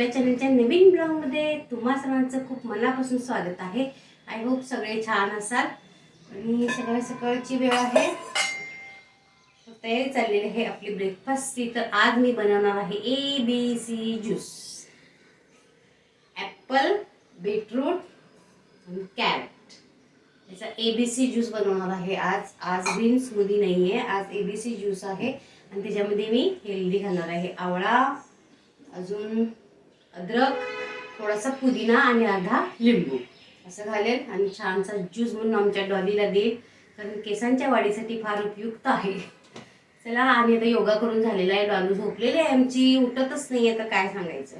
आपल्या चॅनलच्या नवीन ब्लॉगमध्ये तुम्हा सर्वांचं खूप मनापासून स्वागत आहे. आय होप सगळे छान असाल. आणि सगळ्या सकाळची वेळ आहे. तयारी चाललेली आहे आपली ब्रेकफास्टची तर आज मी बनवणार आहे A B C juice apple beetroot आणि कॅरेट याचा ए बी सी ज्यूस बनवणार आहे आज. आज ग्रीन स्मूदी नाही आहे आज ए बी सी ज्यूस आहे. आणि त्याच्यामध्ये मी हेल्दी घालणार आहे. आवळा अजून अद्रक थोडासा पुदिना आणि अर्धा लिंबू. असं घालेल आणि छानसा ज्यूस म्हणून आमच्या डॉलीला देईल कारण केसांच्या वाढीसाठी फार उपयुक्त आहे. चला आणि आता योगा करून झालेला आहे डॉलू झोपलेली आहे आमची उठतच नाही आता तर काय सांगायचं?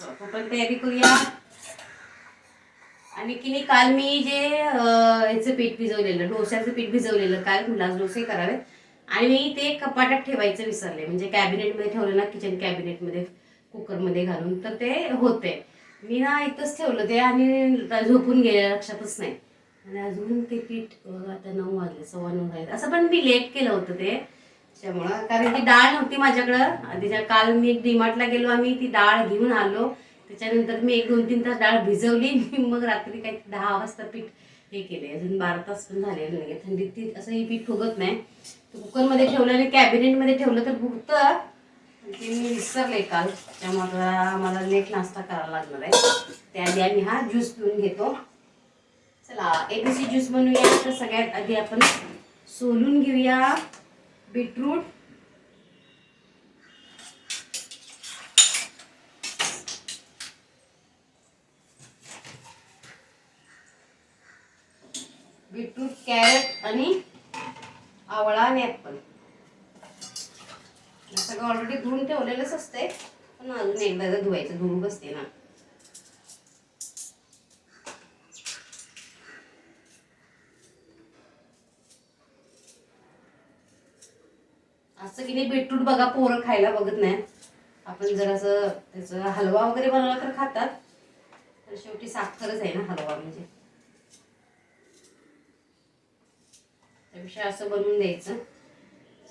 पण आपण तयारी करूया. आणि की नाही काल मी जे याचं पीठ भिजवलेलं डोश्याचं पीठ भिजवलेलं काल म्हणलं डोसे करावेत. आणि मी ते कपाटात ठेवायचं विसरले. म्हणजे कॅबिनेटमध्ये ठेवलं ना किचन कॅबिनेटमध्ये कुकरमध्ये घालून तर ते होते मी ना इथंच ठेवलं ते आणि झोपून गेले लक्षातच नाही. आणि अजून ते पीठ आता नऊ वाजले सव्वा नऊ वाजले असं पण मी लेट केलं होतं ते. त्याच्यामुळं कारण की डाळ नव्हती माझ्याकडं. त्याच्या काल मी डीमार्टला गेलो आम्ही ती डाळ घेऊन आलो. त्याच्यानंतर मी एक दोन तीन तास डाळ भिजवली. मग रात्री काही दहा वाजता पीठ हे केले अजून बारा तास पण झालेलं नाही थंडीत ती असं हे पीठ फुगत नाही. कुकरमध्ये ठेवलं आणि कॅबिनेटमध्ये ठेवलं तर फुगतं ते मी विसरले काल. त्यामुळे मला लेट नाश्ता करावा लागणार आहे. त्याआधी आम्ही हा ज्यूस पिऊन घेतो. चला एबीसी ज्यूस बनवूया. तर सगळ्यात आधी आपण सोलून घेऊया बीटरूट. बीटरूट कॅरेट आणि आवळा आणि ॲपल सगळं ऑलरेडी धुवून ठेवलेलंच असते पण अजून एकदा धुवायचं धुवून बसते ना. असं की नाही बीटरूट बघा पोरं खायला बघत नाही. आपण जर असं त्याचा हलवा वगैरे बनवला तर खातात. तर शेवटी साखरच आहे ना हलवा म्हणजे. त्यापेक्षा असं बनवून द्यायचं.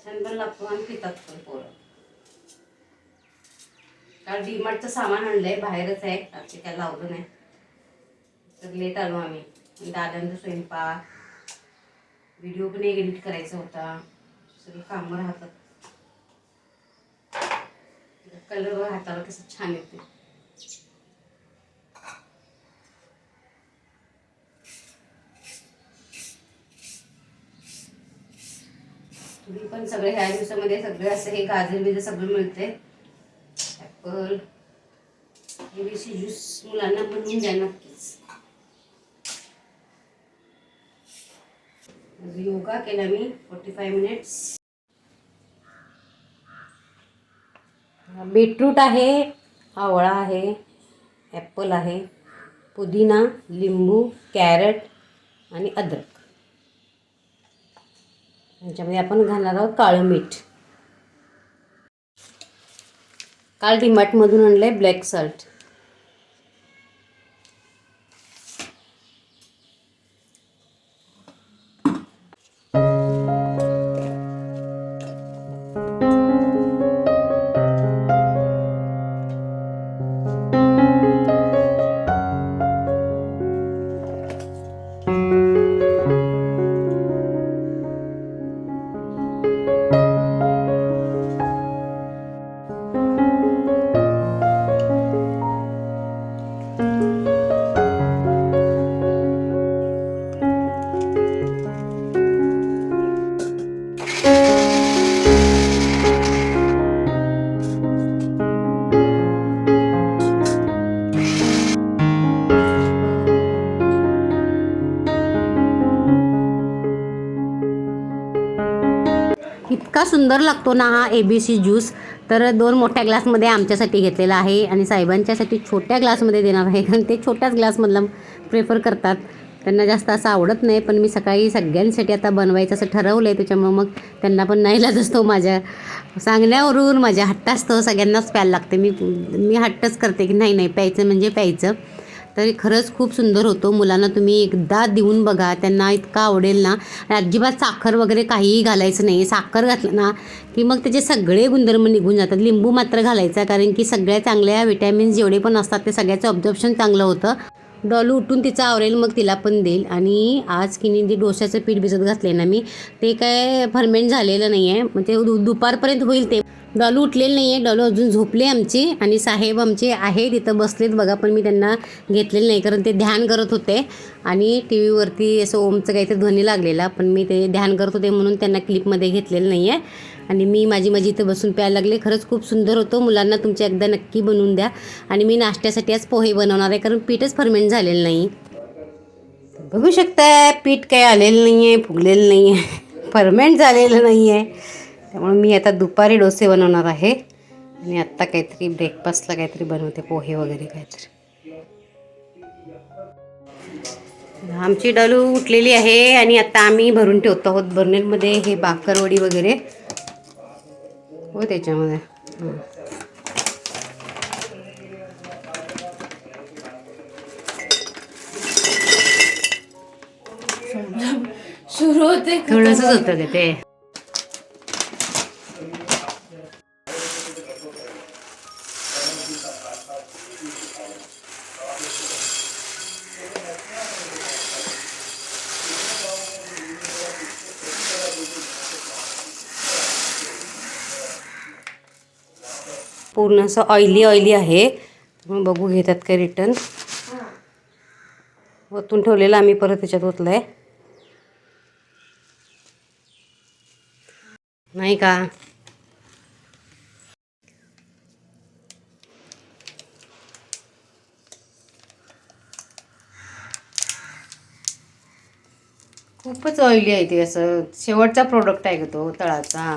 छान पण लागतो आणि पितात पण पोरं. काल डीमार्टचं सामान आणलंय बाहेरच आहे रात्री काय लावलं नाही. तर लेट आलो आम्ही. दादांचा स्वयंपाक व्हिडिओ पण एक एडिट करायचा होता. सगळी कामं राहतात. कलर हाताला कसं छान येते तुम्ही पण सगळे ह्या दिवसामध्ये सगळे असं हे गाजर बिजर सगळं मिळते. ॲपल एबीसी ज्यूस मुलांना बनवून द्या नक्कीच. योगा केला मी फोर्टी फाय मिनिट्स बीटरूट आहे आवळा आहे ॲपल आहे पुदिना लिंबू कॅरट आणि अद्रक. याच्यामध्ये आपण घालणार आहोत काळं मीठ. काल डीमार्टमधून आणलं आहे ब्लॅक सॉल्ट. सुंदर लागतो ना हा ए बी सी ज्यूस तर दोन मोठ्या ग्लासमध्ये आमच्यासाठी घेतलेला आहे आणि साहेबांच्यासाठी छोट्या ग्लासमध्ये देणार आहे. कारण ते छोट्याच ग्लासमधला प्रेफर करतात. त्यांना जास्त असं आवडत नाही पण मी सकाळी सगळ्यांसाठी आता बनवायचं असं ठरवलं आहे त्याच्यामुळं मग त्यांना पण नाही लागत असतो माझ्या सांगण्यावरून. माझ्या हट्ट असतो. सगळ्यांनाच प्यायला लागते. मी मी हट्टच करते की नाही नाही प्यायचं म्हणजे प्यायचं. तर खरंच खूप सुंदर होतो. मुलांना तुम्ही एकदा देऊन बघा. त्यांना इतका आवडेल ना. अजिबात साखर वगैरे काहीही घालायचं नाही. साखर घातलं ना की मग त्याचे सगळे गुणधर्म निघून जातात. लिंबू मात्र घालायचा कारण की सगळ्या चांगल्या विटॅमिन्स जेवढे पण असतात ते सगळ्याचं ऑब्झर्प्शन चांगलं होतं. डॉलू उठून तिचा आवरेल मग तिला पण देईल. आणि आज किनी जे डोश्याचं पीठ भिजत घातले ना मी. ते काय फर्मेंट झालेलं नाही आहे म्हणजे दु दुपारपर्यंत होईल ते. डॉलू उठलेलं नाही आहे डॉलू अजून झोपले आमचे. आणि साहेब आमचे आहे तिथं बसलेत बघा पण मी त्यांना घेतलेलं नाही. कारण ते ध्यान करत होते. आणि टी व्हीवरती असं ओमचं काहीतरी ध्वनी लागलेला. पण मी ते ध्यान करत होते म्हणून त्यांना क्लिपमध्ये घेतलेलं नाही आहे आणि मी माझी माझी इथं बसून प्यायला लागले. खरंच खूप सुंदर होतो. मुलांना तुमच्या एकदा नक्की बनवून द्या. आणि मी नाश्त्यासाठी आज पोहे बनवणार आहे कारण पीठच फर्मेंट झालेलं नाही. बघू शकता पीठ काही आलेलं नाही आहे फुगलेलं नाही आहे फर्मेंट झालेलं नाही आहे त्यामुळे मी आता दुपारी डोसे बनवणार आहे. आणि आत्ता काहीतरी ब्रेकफास्टला काहीतरी बनवते पोहे वगैरे काहीतरी. आमची डलू उठलेली आहे आणि आता आम्ही भरून ठेवतो आहोत बर्नेलमध्ये हे बाकरवडी वगैरे. हो त्याच्यामध्ये. सुरू होते थोडंसंच होतं ते पूर्ण असं ऑइली ऑइली आहे. मग बघू घेतात काय रिटर्न ओतून ठेवलेलं आम्ही परत त्याच्यात ओतलं आहे नाही का? खूपच ऑइली आहे ते असं. शेवटचा प्रोडक्ट आहे का तो? तळाचा.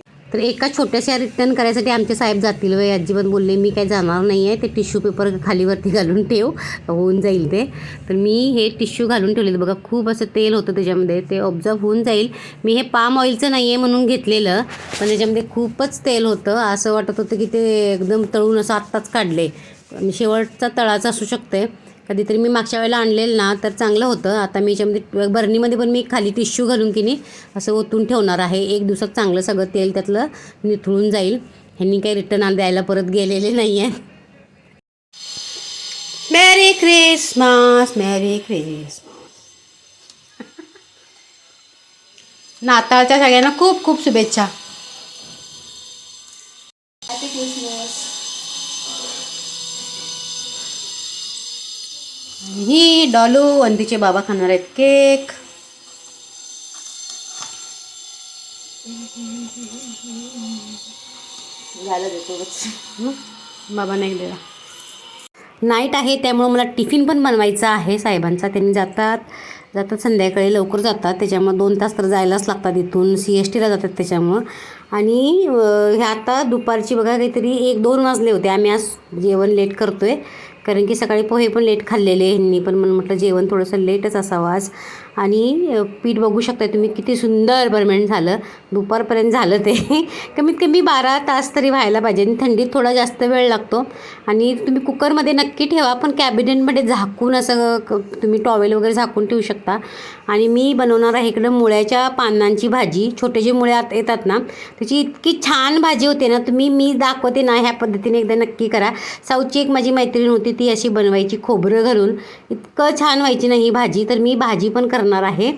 तर एका छोट्याशा रिटर्न करायसाठी आमचे साहेब जातील व अजिबात बोलले मी काय जाणार नाही आहे ते टिश्यू पेपर खालीवरती घालून ठेव होऊन जाईल ते. तर मी हे टिश्यू घालून ठेवलेलं. बघा खूप असं तेल होतं त्याच्यामध्ये. ते ऑब्झर्व होऊन जाईल. मी हे पाम ऑइलचं नाही आहे म्हणून घेतलेलं पण त्याच्यामध्ये खूपच तेल होतं. असं वाटत होतं की ते एकदम तळून असं आत्ताच काढले. शेवटचा तळाचा असू शकते कधीतरी मी मागच्या वेळेला आणलेलं ना तर चांगलं होतं. आता मी याच्यामध्ये बरणीमध्ये पण मी खाली टिश्यू घालून की नाही असं ओतून ठेवणार आहे. एक दिवसात चांगलं सगळं तेल त्यातलं निथळून जाईल. ह्यांनी काही रिटर्न आण द्यायला परत गेलेले नाही आहे मॅरी क्रिसमस मॅरी क्रिसमस नाताळच्या सगळ्यांना खूप खूप शुभेच्छा. ही डॉलू तिचे बाबा खाणार आहेत केक. झालं नाही दिला नाईट आहे त्यामुळं मला टिफिन पण बनवायचा आहे. साहेबांचा त्यांनी जातात. जातात संध्याकाळी लवकर जातात. त्याच्यामुळं दोन तास तर जायलाच लागतात इथून. सी एस टीला जातात त्याच्यामुळं. आणि हे आता दुपारची बघा काहीतरी एक दोन वाजले होते. आम्ही आज जेवण लेट करतो आहे कारण की सकाळी पोहे पण लेट खाल्लेले ह्यांनी पण. म्हणून म्हटलं जेवण थोडंसं लेटच असावं आज. आणि पीठ बघू शकता तुम्ही किती सुंदर परमेंट झालं. दुपारपर्यंत झालं ते. कमीत कमी बारा तास तरी व्हायला पाहिजे आणि थंडीत थोडा जास्त वेळ लागतो. आणि तुम्ही कुकरमध्ये नक्की ठेवा पण कॅबिनेटमध्ये झाकून असं क- तुम्ही टॉवेल वगैरे झाकून ठेवू शकता. आणि मी बनवणार आहे इकडं मुळ्याच्या पानांची भाजी. छोटे जे मुळे आत येतात ना त्याची इतकी छान भाजी होते ना तुम्ही मी दाखवते ना ह्या पद्धतीने एकदा नक्की करा. साऊची एक माझी मैत्रीण होती ती अशी बनवायची खोबरं घालून. इतकं छान व्हायची ना ही भाजी. तर मी भाजी पण करणार आहे.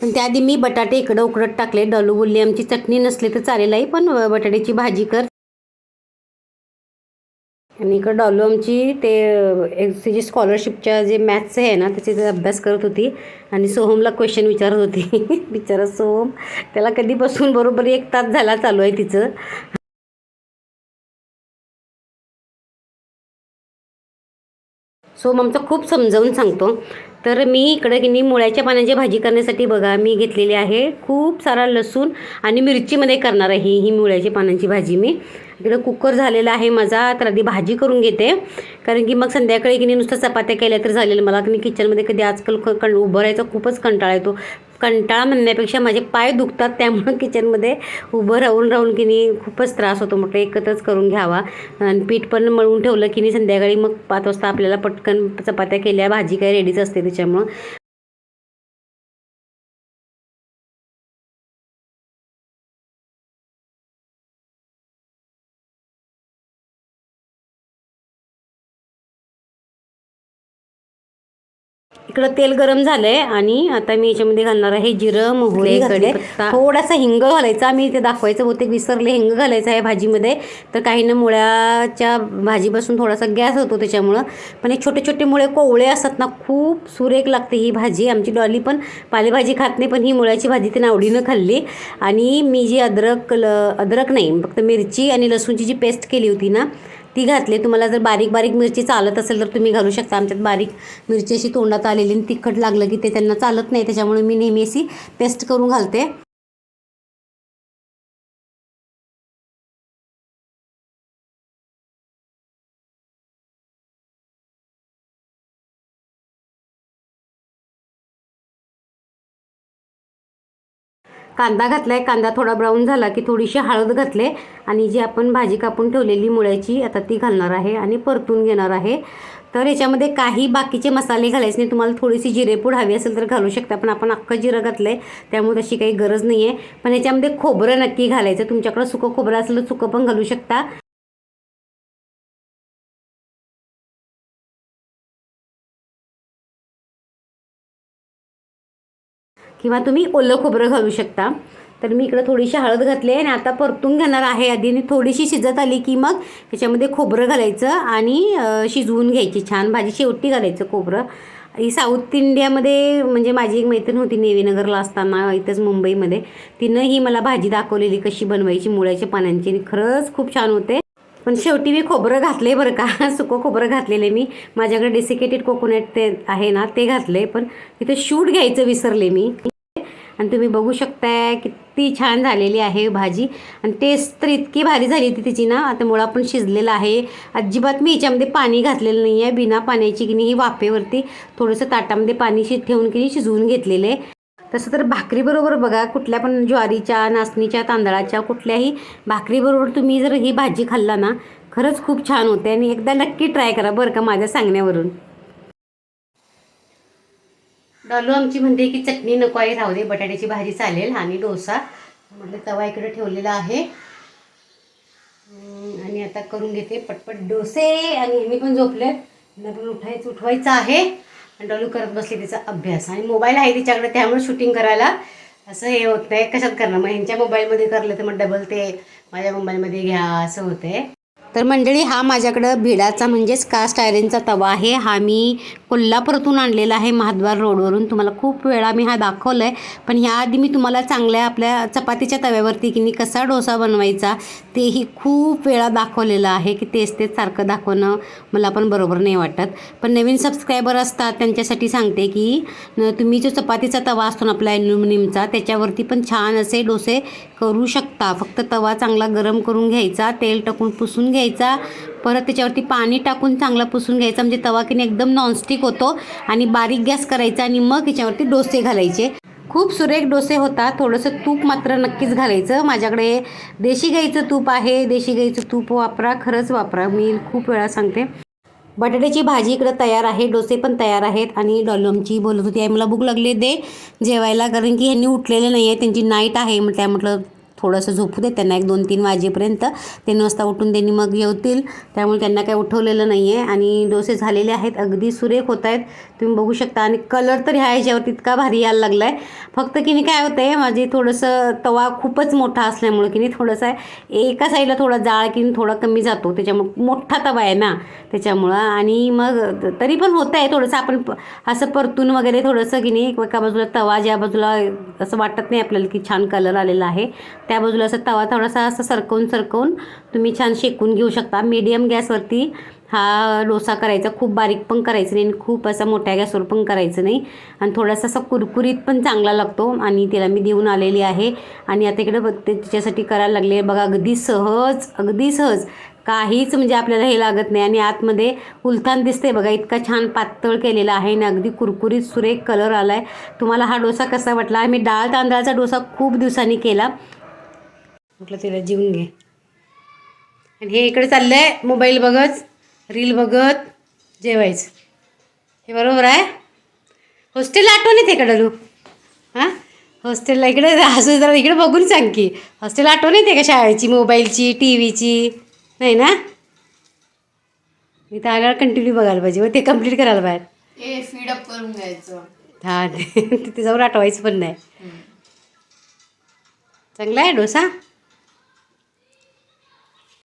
पण त्याआधी मी बटाटे इकडं उकडत टाकले. डलू बोलली आमची चटणी नसली तर चालेल आहे पण बटाट्याची भाजी कर. आणि इकडं डॉलोमची ते एक तिची स्कॉलरशिपच्या जे मॅथ्स आहे ना त्याचे ते अभ्यास करत होती. आणि सोहमला क्वेश्चन विचारत होती. बिचारा सोहम त्याला कधीपासून बरोबर एक तास झाला चालू आहे तिचं. सो आमचं खूप समजावून सांगतो. तर मी इकडे की नाही मुळ्याच्या पाण्याची भाजी करण्यासाठी बघा मी घेतलेली आहे. खूप सारा लसूण आणि मिरचीमध्ये करणार आहे ही मुळ्याच्या पानांची भाजी मी. इकडं कुकर झालेला आहे माझा तर आधी भाजी करून घेते. कारण की मग संध्याकाळी की नाही नुसतं चपात्या केल्या तर झालेलं. मला की किचनमध्ये कधी आजकाल क कण उभं राहायचा खूपच कंटाळा येतो. कंटाळा म्हणण्यापेक्षा माझे पाय दुखतात त्यामुळं किचनमध्ये उभं राहून राहून की नाही खूपच त्रास होतो. म्हटलं एकत्रच करून घ्यावा. आणि पीठ पण मळून ठेवलं की नाही संध्याकाळी मग पाच वाजता आपल्याला पटकन चपात्या केल्या भाजी काय रेडीच असते त्याच्यामुळं. इकडं तेल गरम झालंय आणि आता मी याच्यामध्ये घालणार आहे जिरं मोहरी कढीपत्ता थोडासा हिंग घालायचा. मी ते दाखवायचं बहुतेक विसरले. हिंग घालायचं आहे भाजीमध्ये. तर काही ना मुळ्याच्या भाजीपासून थोडासा गॅस होतो त्याच्यामुळं. पण हे छोटे छोटे मुळे कोवळे असतात ना खूप सुरेख लागते ही भाजी. आमची डॉली पण पालेभाजी खात नाही पण ही मुळ्याची भाजी तिने आवडीनं खाल्ली. आणि मी जी अद्रक ल अद्रक नाही फक्त मिरची आणि लसूणची जी पेस्ट केली होती ना ती घातली. तुम्हाला जर बारीक बारीक मिरची चालत असेल तर तुम्ही घालू शकता. आमच्यात बारीक मिरची अशी तोंडात आलेली आणि तिखट लागलं की ते त्यांना चालत नाही. त्याच्यामुळे मी नेहमी अशी पेस्ट करून घालते. कांदा घातलाय. कांदा थोडा ब्राऊन झाला की थोडीशी हळद घातले आणि जी आपण भाजी कापून ठेवलेली मुळ्याची आता ती घालणार आहे आणि परतून घेणार आहे. तर याच्यामध्ये काही बाकीचे मसाले घालायचे नाही. तुम्हाला थोडीशी जिरेपूड हवी असेल तर घालू शकता पण आपण अख्खं जिरं घातलं आहे त्यामुळे तशी काही गरज नाही आहे पण याच्यामध्ये खोबरं नक्की घालायचं. तुमच्याकडं सुकं खोबरं असलं सुकं पण घालू शकता. किंवा तुम्ही ओलं खोबरं घालू शकता. तर मी इकडं थोडीशी हळद घातली आहे आणि आता परतून घेणार आहे. आधी आणि थोडीशी शिजत आली की मग त्याच्यामध्ये खोबरं घालायचं आणि शिजवून घ्यायची. छान भाजी शेवटी घालायचं खोबरं. ही साऊथ इंडियामध्ये म्हणजे माझी एक मैत्रीण होती नेवीनगरला असताना इथंच मुंबईमध्ये. तिनं ही मला भाजी दाखवलेली कशी बनवायची मुळ्याच्या पानांची आणि खरंच खूप छान होते. पण शेवटी मी खोबरं घातले बरं का. सुकं खोबरं घातलेले मी. माझ्याकडे डेसिकेटेड कोकोनट ते आहे ना ते घातले पण तिथे शूट घ्यायचं विसरले मी. आणि तुम्ही बघू शकताय किती छान झालेली आहे भाजी. आणि टेस्ट तर इतकी भारी झाली होती तिची ना. आता मुळा पण शिजलेला आहे. अजिबात मी याच्यामध्ये पाणी घातलेलं नाही आहे बिना पाण्याची की नाही ही वाफेवरती थोडंसं ताटामध्ये पाणी शि ठेवून की नाही शिजवून घेतलेलं आहे. तसं तर भाकरीबरोबर बघा कुठल्या पण ज्वारीच्या नाचणीच्या तांदळाच्या कुठल्याही भाकरीबरोबर तुम्ही जर ही भाजी खाल्ला ना खरंच खूप छान होते. आणि एकदा नक्की ट्राय करा बरं का माझ्या सांगण्यावरून. डॉलू आमची म्हणते की चटणी नको आहे राहू दे बटाट्याची भाजी चालेल आणि डोसा. म्हटलं तवा इकडे ठेवलेला आहे. आणि आता करून घेते पटपट डोसे. आणि मी पण झोपले नवीन उठायचं उठवायचं आहे. आणि डॉलू करत बसले तिचा अभ्यास. आणि मोबाईल आहे तिच्याकडे त्यामुळे शूटिंग करायला असं हे होत नाही. कशात करणार? मग ह्यांच्या मोबाईलमध्ये करलं तर मग डबल ते माझ्या मोबाईलमध्ये घ्या असं होतंय. तर मंडळी हा माझ्याकडं भिडाचा म्हणजेच कास्ट आयरनचा तवा आहे. हा मी कोल्हापुरातून आणलेला आहे महाद्वार रोडवरून. तुम्हाला खूप वेळा मी हा दाखवला आहे पण ह्याआधी मी तुम्हाला चांगल्या आपल्या चपातीच्या तव्यावरती की नाही कसा डोसा बनवायचा तेही खूप वेळा दाखवलेलं आहे की तेच तेच सारखं दाखवणं मला पण बरोबर नाही वाटत. पण नवीन सबस्क्रायबर असतात त्यांच्यासाठी सांगते की तुम्ही जो चपातीचा तवा असतो ना आपला ॲल्युमिनियमचा त्याच्यावरती पण छान असे डोसे करू शकता. फक्त तवा चांगला गरम करून घ्यायचा तेल टाकून पुसून घ्यायचा परत त्याच्यावरती पाणी टाकून चांगला पुसून घ्यायचा. म्हणजे तवा की एकदम नॉनस्टिक होतो आणि बारीक गॅस करायचा आणि मग त्याच्यावरती डोसे घालायचे. खूप सुरेख डोसे होतात. थोडंसं तूप मात्र नक्कीच घालायचं. माझ्याकडे देशी गाईचं तूप आहे. देशी गाईचं तूप वापरा खरंच वापरा. मी खूप वेळा सांगते. बटाट्याची भाजी इकडं तयार आहे डोसे पण तयार आहेत आणि डॉलमची बोलत होती आई मला भूक लागली दे. जेवायला कारण की ह्यांनी उठलेले नाही आहे त्यांची नाईट आहे मग त्या म्हटलं थोडंसं झोपू दे त्यांना एक दोन तीन वाजेपर्यंत तीन वाजता उठून त्यांनी मग जेवतील त्यामुळे त्यांना काही उठवलेलं नाही आहे आणि डोसे झालेले आहेत. अगदी सुरेख होत आहेत. तुम्ही बघू शकता. आणि कलर तर ह्या ह्याच्यावरती इतका भारी यायला लागला आहे फक्त की नाही काय होतं आहे माझे थोडंसं तवा खूपच मोठा असल्यामुळं की नाही थोडंसं आहे एका साईडला थोडा जाळ की थोडा कमी जातो. त्याच्यामुळं मोठा तवा आहे ना त्याच्यामुळं. आणि मग तरी पण होतं आहे थोडंसं. आपण असं परतून वगैरे थोडंसं की नाही एका बाजूला तवा ज्या बाजूला असं वाटत नाही आपल्याला की छान कलर आलेला आहे त्या बाजूला असं तवा थोडासा असं सरकवून सरकवून तुम्ही छान शेकून घेऊ शकता. मीडियम गॅसवरती हा डोसा करायचा. खूप बारीक पण करायचं नाही आणि खूप असा मोठ्या गॅसवर पण करायचं नाही. आणि थोडासा असा कुरकुरीत पण चांगला लागतो आणि त्याला मी देऊन आलेली आहे. आणि आता इकडं बघ- तिच्यासाठी करायला लागले. बघा अगदी सहज अगदी सहज. काहीच म्हणजे आपल्याला हे लागत नाही. आणि आतमध्ये उलथान दिसते बघा इतका छान पातळ केलेला आहे आणि अगदी कुरकुरीत सुरेख कलर आला आहे तुम्हाला हा डोसा कसा वाटला? आम्ही डाळ तांदळाचा डोसा खूप दिवसांनी केला. म्हटलं तिला जीवन घे. आणि हे इकडे चाललं आहे मोबाईल बघत रील बघत जेवायचं. हे बरोबर आहे? हॉस्टेलला आठवण येते का डलू? हां? हॉस्टेलला इकडे असं जरा इकडे बघून सांग की. हॉस्टेलला आठवण येते का शाळेची मोबाईलची टी व्हीची नाही ना? इथं आल्यावर कंटिन्यू बघायला पाहिजे. मग ते कंप्लीट करायला पाहिजे फीड अप करून घ्यायचं. हा तिथे जाऊन आठवायचं पण नाही. चांगला आहे डोसा?